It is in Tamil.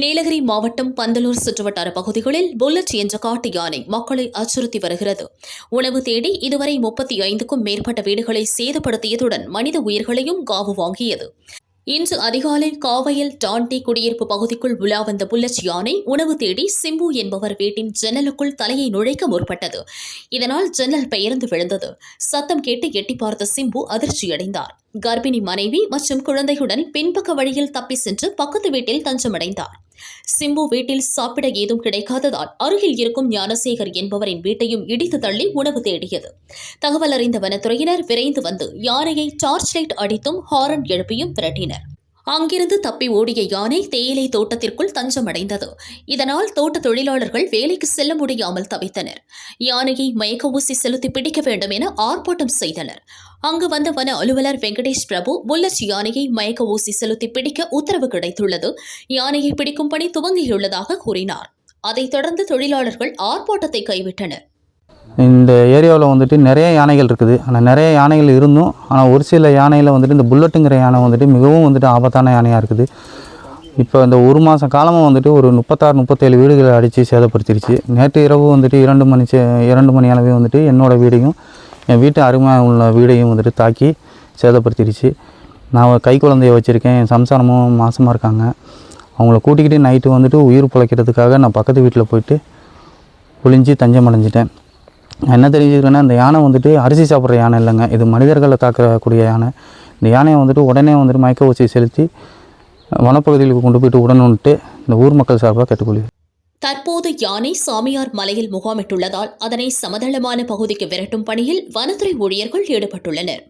நீலகிரி மாவட்டம் பந்தலூர் சுற்றுவட்டார பகுதிகளில் புல்லட் என்ற காட்டு யானை மக்களை அச்சுறுத்தி வருகிறது. உணவு தேடி இதுவரை முப்பத்தி ஐந்துக்கும் மேற்பட்ட வீடுகளை சேதப்படுத்தியதுடன் மனித உயிர்களையும் காவு வாங்கியது. இன்று அதிகாலை காவையில் டாண்டி குடியிருப்பு பகுதிக்குள் உலா வந்த புல்லட் யானை உணவு தேடி சிம்பு என்பவர் வீட்டின் ஜன்னலுக்குள் தலையை நுழைக்க முற்பட்டது. இதனால் ஜன்னல் பெயர்ந்து விழுந்தது. சத்தம் கேட்டு எட்டி பார்த்த சிம்பு அதிர்ச்சியடைந்தார். கர்ப்பிணி மனைவி மற்றும் குழந்தையுடன் பின்பக்க வழியில் தப்பி சென்று பக்கத்து வீட்டில் தஞ்சமடைந்தார். சிம்பு வீட்டில் சாப்பிட ஏதும் கிடைக்காததால் அருகில் இருக்கும் ஞானசேகர் என்பவரின் வீட்டையும் இடித்து தள்ளி உணவு தேடியது. தகவல் அறிந்த வனத்துறையினர் விரைந்து வந்து யானையை டார்ச் லைட் அடித்தும் ஹாரன் எழுப்பியும் விரட்டினர். அங்கிருந்து தப்பி ஓடிய யானை தேயிலை தோட்டத்திற்குள் தஞ்சமடைந்தது. இதனால் தோட்ட தொழிலாளர்கள் வேலைக்கு செல்ல முடியாமல் தவித்தனர். யானையை மயக்க ஊசி செலுத்தி பிடிக்க வேண்டும் என ஆர்ப்பாட்டம் செய்தனர். அங்கு வந்த வன அலுவலர் வெங்கடேஷ் பிரபு புல்லட் யானையை மயக்க ஊசி செலுத்தி பிடிக்க உத்தரவு கிடைத்துள்ளது. யானையை பிடிக்கும் பணி துவங்கியுள்ளதாக கூறினார். அதைத் தொடர்ந்து தொழிலாளர்கள் ஆர்ப்பாட்டத்தை கைவிட்டனர். இந்த ஏரியாவில் வந்துட்டு நிறைய யானைகள் இருக்குது. ஆனால் நிறைய யானைகள் இருந்தும் ஆனால் ஒரு சில யானையில் வந்துட்டு இந்த புல்லட்டுங்கிற யானை வந்துட்டு மிகவும் வந்துட்டு ஆபத்தான யானையாக இருக்குது. இப்போ இந்த ஒரு மாத காலமாக வந்துட்டு ஒரு முப்பத்தாறு முப்பத்தேழு வீடுகளை அடித்து சேதப்படுத்திருச்சு. நேற்று இரவு வந்துட்டு இரண்டு மணி சே இரண்டு மணி அளவே வந்துட்டு என்னோடய வீடையும் என் வீட்டு அருமையாக உள்ள வீடையும் வந்துட்டு தாக்கி சேதப்படுத்திருச்சு. நான் கை குழந்தைய வச்சுருக்கேன். என் சம்சாரமும் மாசமாக இருக்காங்க. அவங்கள கூட்டிக்கிட்டு நைட்டு வந்துட்டு உயிர் பிழைக்கிறதுக்காக நான் பக்கத்து வீட்டில் போயிட்டு ஒளிஞ்சு தஞ்சம் அடைஞ்சிட்டேன் என்ன தெரிஞ்சுக்கிறேன்னா இந்த யானை வந்துட்டு அரிசி சாப்பிட்ற யானை இல்லைங்க. இது மனிதர்களை தாக்கக்கூடிய யானை. இந்த யானையை வந்துட்டு உடனே வந்துட்டு மயக்க ஊசி செலுத்தி வனப்பகுதிகளுக்கு கொண்டு போயிட்டு உடனுன்ட்டு இந்த ஊர் மக்கள் சார்பாக கேட்டுக்கொள்கிறேன். தற்போது யானை சாமியார் மலையில் முகாமிட்டுள்ளதால் அதனை சமதளமான பகுதிக்கு விரட்டும் பணியில் வனத்துறை ஊழியர்கள் ஈடுபட்டுள்ளனர்.